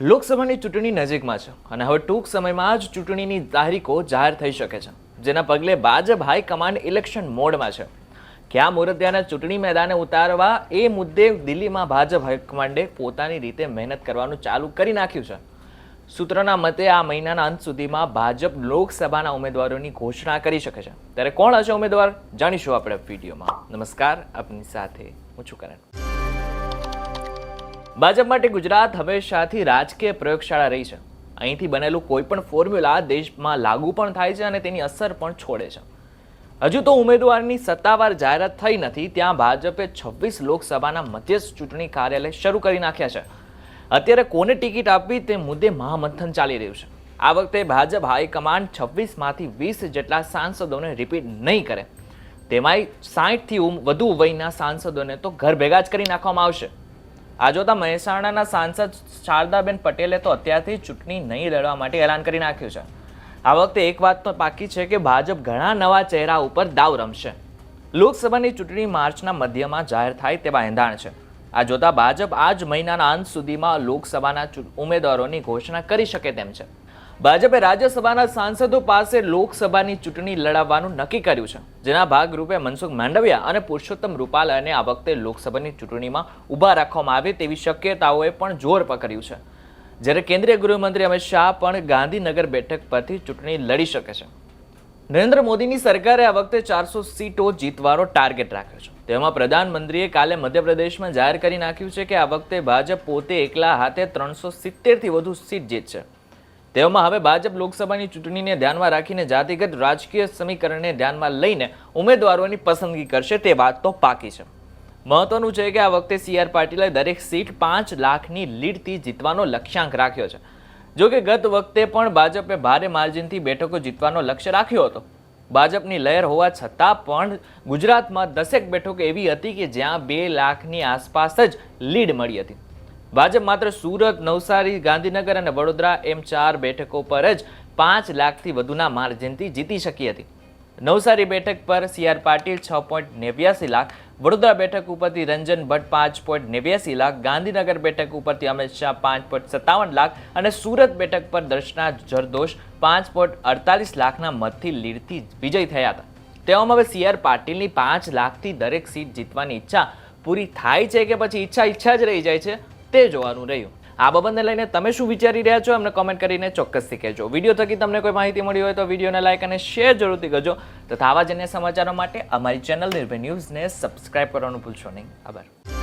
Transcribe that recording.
લોકસભાની ચૂંટણી નજીકમાં છે અને હવે ટૂંક સમયમાં જ ચૂંટણીની તારીખો જાહેર થઈ શકે છે, જેના પગલે ભાજપ હાઈકમાન્ડ ઇલેક્શન મોડમાં છે. ક્યાં મોરદિયાને ચૂંટણી મેદાને ઉતારવા એ મુદ્દે દિલ્હીમાં ભાજપ હાઈકમાન્ડે પોતાની રીતે મહેનત કરવાનું ચાલુ કરી નાખ્યું છે. સૂત્રના મતે આ મહિનાના અંત સુધીમાં ભાજપ લોકસભાના ઉમેદવારોની ઘોષણા કરી શકે છે. ત્યારે કોણ હશે ઉમેદવાર? જાણીશું આપણે વિડીયોમાં. નમસ્કાર, આપની સાથે હું છું કરણ. ભાજપ માટે ગુજરાત હંમેશાથી રાજકીય પ્રયોગશાળા રહી છે. અહીંથી બનેલું કોઈ પણ ફોર્મ્યુલા દેશમાં લાગુ પણ થાય છે અને તેની અસર પણ છોડે છે. હજુ તો ઉમેદવારની સત્તાવાર જાહેરાત થઈ નથી, ત્યાં ભાજપે છવ્વીસ લોકસભાના મધ્યસ્થ ચૂંટણી કાર્યાલય શરૂ કરી નાખ્યા છે. અત્યારે કોને ટિકિટ આપવી તે મુદ્દે મહામંથન ચાલી રહ્યું છે. આ વખતે ભાજપ હાઈકમાન્ડ છવ્વીસમાંથી વીસ જેટલા સાંસદોને રિપીટ નહીં કરે. તેમાંય સાહીઠથી વધુ વયના સાંસદોને તો ઘર ભેગા જ કરી નાખવામાં આવશે. આ જોતા મહેસાણાના સાંસદ શારદાબેન પટેલે તો અત્યારથી ચૂંટણી નહીં લડવા માટે એલાન કરી નાખ્યું છે. આ વખતે એક વાત તો પાકી છે કે ભાજપ ઘણા નવા ચહેરા ઉપર દાવ રમશે. લોકસભાની ચૂંટણી માર્ચના મધ્યમાં જાહેર થાય તેવા એંધાણ છે. આ જોતા ભાજપ આ જ મહિનાના અંત સુધીમાં લોકસભાના ઉમેદવારોની ઘોષણા કરી શકે તેમ છે. ભાજપે રાજ્યસભાના સાંસદો પાસે લોકસભાની ચૂંટણી લડાવવાનું નક્કી કર્યું છે. જેના ભાગરૂપે મનસુખ માંડવિયા અને પુરુષોત્તમ રૂપાલાને આ વખતે લોકસભાની ચૂંટણીમાં ઊભા રાખવામાં આવે તેવી શક્યતાઓએ પણ જોર પકડ્યું છે. જ્યારે કેન્દ્રીય ગૃહમંત્રી અમિત શાહ પણ ગાંધીનગર બેઠક પરથી ચૂંટણી લડી શકે છે. નરેન્દ્ર મોદીની સરકારે આ વખતે ચારસો સીટો જીતવાનો ટાર્ગેટ રાખ્યો છે. તેમાં પ્રધાનમંત્રીએ કાલે મધ્યપ્રદેશમાં જાહેર કરી નાખ્યું છે કે આ વખતે ભાજપ પોતે એકલા હાથે ત્રણસો સિત્તેરથી વધુ સીટ જીતશે. તેવામાં હવે ભાજપ લોકસભાની ચૂંટણીને ધ્યાનમાં રાખીને જાતિગત રાજકીય સમીકરણને ધ્યાનમાં લઈને ઉમેદવારોની પસંદગી કરશે તે વાત તો પાકી છે. મહત્વનું છે કે આ વખતે સી આર પાટીલે દરેક સીટ પાંચ લાખની લીડથી જીતવાનો લક્ષ્યાંક રાખ્યો છે. જો કે ગત વખતે પણ ભાજપે ભારે માર્જિનથી બેઠકો જીતવાનો લક્ષ્ય રાખ્યો હતો. ભાજપની લહેર હોવા છતાં પણ ગુજરાતમાં દસેક બેઠકો એવી હતી કે જ્યાં બે લાખની આસપાસ જ લીડ મળી હતી. ભાજપ માત્ર સુરત, નવસારી, ગાંધીનગર અને વડોદરા એમ ચાર બેઠકો પર જ પાંચ લાખથી વધુના માર્જિનથી જીતી શકી હતી. નવસારી બેઠક પર સીઆર પાટીલ છ પોઈન્ટ નેવ્યાસી લાખ, વડોદરા બેઠક ઉપરથી રંજન ભટ્ટ પાંચ પોઈન્ટ નેવ્યાસી લાખ, ગાંધીનગર બેઠક ઉપરથી અમિત શાહ પાંચ પોઈન્ટ સત્તાવન લાખ અને સુરત બેઠક પર દર્શના જરદોશ પાંચ પોઈન્ટ અડતાલીસ લાખના મતથી લીડથી વિજય થયા હતા. તેવામાં હવે સીઆર પાટીલની પાંચ લાખથી દરેક સીટ જીતવાની ઈચ્છા પૂરી થાય છે કે પછી ઈચ્છા ઈચ્છા જ રહી જાય છે? તે જોવાનું રહ્યું. આ બાબતને લઈને તમે શું વિચારી રહ્યા છો, અમને કોમેન્ટ કરીને ચોક્કસથી કહેજો. વીડિયો થકી તમને કોઈ માહિતી મળી હોય તો વિડીયોને લાઇક અને શેર જરૂરથી કરજો. તથા આવા જ અન્ય સમાચારો માટે અમારી ચેનલ નિર્ભય ન્યૂઝને સબસ્ક્રાઇબ કરવાનું ભૂલશો નહીં. આભાર.